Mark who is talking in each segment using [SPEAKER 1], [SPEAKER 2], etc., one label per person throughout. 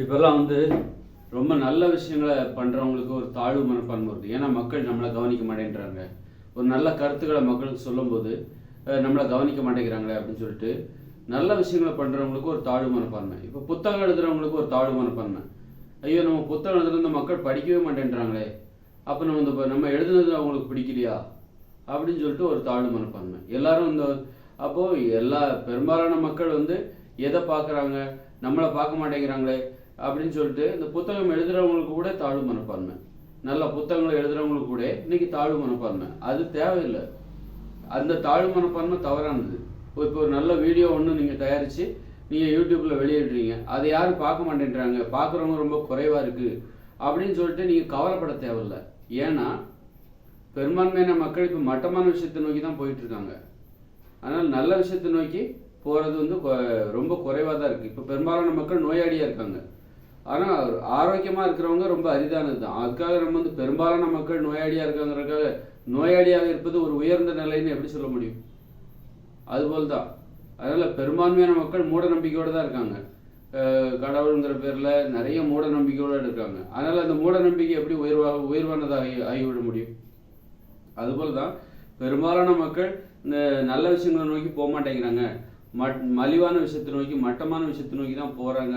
[SPEAKER 1] இப்போல்லாம் வந்து ரொம்ப நல்ல விஷயங்களை பண்ணுறவங்களுக்கு ஒரு தாழ்வு மனப்பான்மை வருது. ஏன்னா மக்கள் நம்மளை கவனிக்க மாட்டேன்றாங்க. ஒரு நல்ல கருத்துக்களை மக்களுக்கு சொல்லும்போது நம்மளை கவனிக்க மாட்டேங்கிறாங்களே அப்படின்னு சொல்லிட்டு நல்ல விஷயங்களை பண்ணுறவங்களுக்கு ஒரு தாழ்வு மனப்பான்மை. இப்போ புத்தகம் எழுதுறவங்களுக்கு ஒரு தாழ்வு மனப்பான்மை. ஐயோ நம்ம புத்தகம் எழுதுறது மக்கள் படிக்கவே மாட்டேன்றாங்களே. அப்போ நம்ம இந்த நம்ம எழுதுனது அவங்களுக்கு பிடிக்கலையா? அப்படின்னு சொல்லிட்டு ஒரு தாழ்வு மனப்பான்மை. எல்லாரும் இந்த அப்போது எல்லா பெரும்பாலான மக்கள் வந்து எதை பார்க்குறாங்க? நம்மளை பார்க்க மாட்டேங்கிறாங்களே. அப்படின்னு சொல்லிட்டு இந்த புத்தகம் எழுதுறவங்களுக்கு கூட தாழ்வு மனப்பான்மை. நல்ல புத்தகங்களை எழுதுறவங்களுக்கு கூட இன்னைக்கு தாழ்வு மனப்பான்மை. அது தேவையில்லை. அந்த தாழ்வு மனப்பான்மை தவறானது. இப்போ ஒரு நல்ல வீடியோ ஒன்று நீங்கள் தயாரித்து நீங்கள் யூடியூப்பில் வெளியிடுறீங்க. அதை யாரும் பார்க்க மாட்டேன்றாங்க. பார்க்குறவங்க ரொம்ப குறைவாக இருக்குது அப்படின்னு சொல்லிட்டு நீங்கள் கவலைப்பட தேவையில்லை. ஏன்னா பெரும்பான்மையான மக்கள் இப்போ மட்டமான விஷயத்தை நோக்கி தான் போயிட்டுருக்காங்க. அதனால் நல்ல விஷயத்தை நோக்கி போகிறது வந்து கொ- ரொம்ப குறைவாக தான் இருக்குது இப்போ பெரும்பாலான மக்கள் நோயாளியாக இருக்காங்க. ஆனால் ஆரோக்கியமாக இருக்கிறவங்க ரொம்ப அரிதானது. தான் அதுக்காக நம்ம வந்து பெரும்பாலான மக்கள் நோயாளியாக இருக்காங்கிறக்காக நோயாளியாக இருப்பது ஒரு உயர்ந்த நிலைன்னு எப்படி சொல்ல முடியும்? அதுபோல் தான் அதனால் பெரும்பான்மையான மக்கள் மூட நம்பிக்கையோடு தான் இருக்காங்க. அஹ் கடவுளுங்கிற பேரில் நிறைய மூட நம்பிக்கையோடு இருக்காங்க. அதனால் அந்த மூட நம்பிக்கை எப்படி உயர்வாக உயர்வானதாக ஆகி ஆகிவிட முடியும்? அதுபோல் தான் பெரும்பாலான மக்கள் இந்த நல்ல விஷயங்களை நோக்கி போக மாட்டேங்கிறாங்க. மட் மலிவான விஷயத்தை நோக்கி மட்டமான விஷயத்தை நோக்கி தான் போகிறாங்க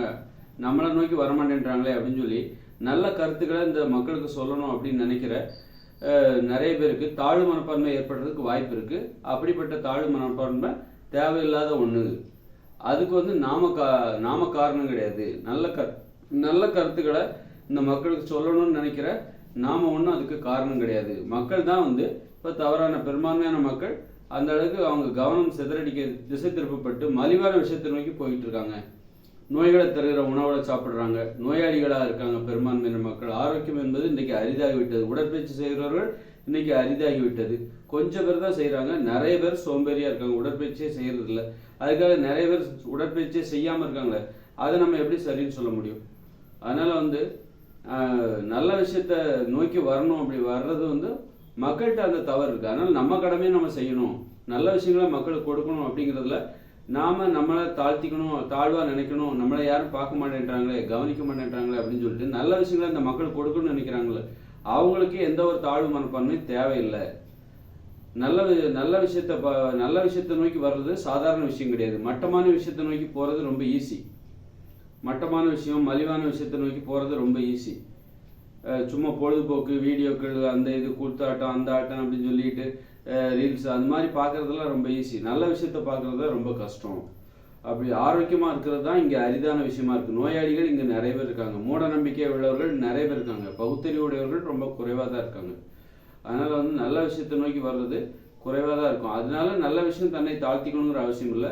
[SPEAKER 1] நம்மளை நோக்கி வரமாட்டேன்றாங்களே அப்படின்னு சொல்லி நல்ல கருத்துக்களை இந்த மக்களுக்கு சொல்லணும் அப்படின்னு நினைக்கிற நிறைய பேருக்கு தாழ்வு மனப்பான்மை ஏற்படுறதுக்கு வாய்ப்பு இருக்குது அப்படிப்பட்ட தாழ்வு மனப்பான்மை தேவையில்லாத ஒன்று அதுக்கு வந்து நாம கா நாம காரணம் கிடையாது. நல்ல க நல்ல கருத்துக்களை இந்த மக்களுக்கு சொல்லணும்னு நினைக்கிற நாம ஒன்றும் அதுக்கு காரணம் கிடையாது. மக்கள் தான் வந்து இப்போ தவறான பெரும்பான்மையான மக்கள். அந்த அளவுக்கு அவங்க கவனம் சிதறடிக்க திசை திருப்பப்பட்டு மலிவான விஷயத்தை நோக்கி போயிட்டு இருக்காங்க. நோய்களை தருகிற உணவுகளை சாப்பிட்றாங்க. நோயாளிகளாக இருக்காங்க பெரும்பான்மையான மக்கள். ஆரோக்கியம் என்பது இன்னைக்கு அரிதாகிவிட்டது. உடற்பயிற்சி செய்கிறவர்கள் இன்னைக்கு அரிதாகிவிட்டது. கொஞ்சம் பேர் தான் செய்கிறாங்க நிறைய பேர் சோம்பேறியாக இருக்காங்க. உடற்பயிற்சியே செய்கிறது அதுக்காக நிறைய பேர் உடற்பயிற்சியே செய்யாமல் இருக்காங்களே. அதை நம்ம எப்படி சரின்னு சொல்ல முடியும்? அதனால் வந்து நல்ல விஷயத்த நோக்கி வரணும் அப்படி வர்றது வந்து மக்கள்கிட்ட அந்த தவறு இருக்குது அதனால் நம்ம கடமையை நம்ம செய்யணும். நல்ல விஷயங்களை மக்களுக்கு கொடுக்கணும் அப்படிங்கிறதுல நாம நம்மளை தாழ்த்திக்கணும் தாழ்வாக நினைக்கணும் நம்மளை யாரும் பார்க்க மாட்டேன்றாங்களே கவனிக்க மாட்டேன்றாங்களே அப்படின்னு சொல்லிட்டு நல்ல விஷயங்களை இந்த மக்கள் கொடுக்கணும்னு நினைக்கிறாங்களே அவங்களுக்கு எந்த ஒரு தாழ்வு மனப்பான்மை தேவையில்லை. நல்ல நல்ல விஷயத்த ப நல்ல விஷயத்தை நோக்கி வர்றது சாதாரண விஷயம் கிடையாது. மட்டமான விஷயத்தை நோக்கி போகிறது ரொம்ப ஈஸி மட்டமான விஷயம் மலிவான விஷயத்தை நோக்கி போகிறது ரொம்ப ஈஸி சும்மா பொழுதுபோக்கு வீடியோக்கள் அந்த இது கூத்தாட்டம் அந்த ஆட்டம் அப்படின்னு சொல்லிட்டு ரீல்ஸ் அந்த மாதிரி பார்க்குறதுலாம் ரொம்ப ஈஸி நல்ல விஷயத்த பார்க்குறது தான் ரொம்ப கஷ்டம். அப்படி ஆரோக்கியமாக இருக்கிறது தான் இங்கே அரிதான விஷயமா இருக்குது நோயாளிகள் இங்கே நிறைய பேர் இருக்காங்க. மூட நம்பிக்கை உள்ளவர்கள் நிறைய பேர் இருக்காங்க. பகுத்தறிவுடையவர்கள் ரொம்ப குறைவாக தான் இருக்காங்க. அதனால் வந்து நல்ல விஷயத்தை நோக்கி வர்றது குறைவாக தான் இருக்கும். அதனால நல்ல விஷயம் தன்னை தாழ்த்திக்கணுங்கிற அவசியம் இல்லை.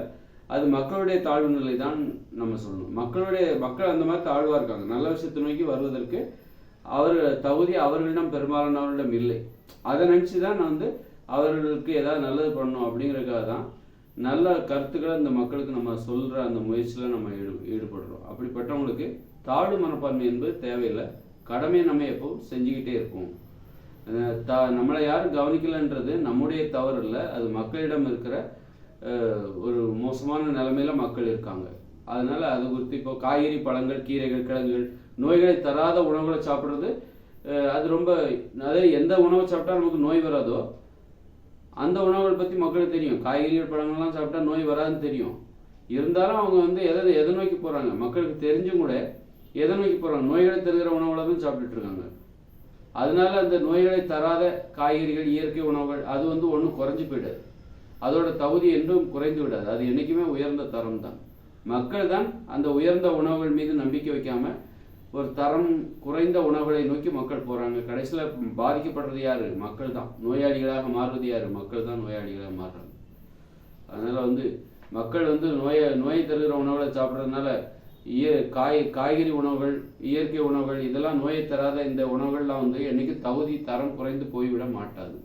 [SPEAKER 1] அது மக்களுடைய தாழ்வு நிலை தான் நம்ம சொல்லணும். மக்களுடைய மக்கள் அந்த மாதிரி தாழ்வாக இருக்காங்க. நல்ல விஷயத்தை நோக்கி வருவதற்கு அவர் தகுதி அவர்களிடம் பெரும்பாலானவர்களிடம் இல்லை. அதை நினச்சி தான் நான் வந்து அவர்களுக்கு ஏதாவது நல்லது பண்ணணும் அப்படிங்கிறதுக்காக தான் நல்ல கருத்துக்களை இந்த மக்களுக்கு நம்ம சொல்கிற அந்த முயற்சியில் நம்ம ஈடு ஈடுபடுறோம். அப்படிப்பட்டவங்களுக்கு தாழ்வு மனப்பான்மை என்பது தேவையில்லை. கடமையை நம்ம எப்பவும் செஞ்சுக்கிட்டே இருப்போம். த நம்மளை யாரும் கவனிக்கலைன்றது நம்முடைய தவறு இல்லை. அது மக்களிடம் இருக்கிற ஒரு மோசமான நிலைமையில மக்கள் இருக்காங்க. அதனால அது குறித்து இப்போ காய்கறி பழங்கள் கீரைகள் கிழங்குகள் நோய்களை தராத உணவுகளை சாப்பிட்றது அது ரொம்ப அதாவது எந்த உணவை சாப்பிட்டா நமக்கு நோய் வராதோ அந்த உணவுகள் பற்றி மக்களுக்கு தெரியும். காய்கறிகள் பழங்கள்லாம் சாப்பிட்டா நோய் வராதுன்னு தெரியும். இருந்தாலும் அவங்க வந்து எதை எதை நோக்கி போகிறாங்க மக்களுக்கு தெரிஞ்சும் கூட எதை நோக்கி போகிறாங்க நோய்களை தருகிற உணவுகளை தான் சாப்பிட்டுட்டு இருக்காங்க. அதனால அந்த நோய்களை தராத காய்கறிகள் இயற்கை உணவுகள் அது வந்து ஒன்றும் குறைஞ்சு போயிடாது. அதோட தகுதி என்றும் குறைந்து விடாது. அது என்றைக்குமே உயர்ந்த தரம் தான். மக்கள் தான் அந்த உயர்ந்த உணவுகள் மீது நம்பிக்கை வைக்காமல் ஒரு தரம் குறைந்த உணவுகளை நோக்கி மக்கள் போகிறாங்க கடைசியில் பாதிக்கப்படுறது யார்? மக்கள் தான் நோயாளிகளாக மாறுவது யார்? மக்கள் தான் நோயாளிகளாக மாறுறாங்க. அதனால் வந்து மக்கள் வந்து நோயை நோயை தருகிற உணவுகளை சாப்பிட்றதுனால இய காய் காய்கறி உணவுகள் இயற்கை உணவுகள் இதெல்லாம் நோயை தராத இந்த உணவுகள்லாம் வந்து என்றைக்கு தகுதி தரம் குறைந்து போய்விட மாட்டாது.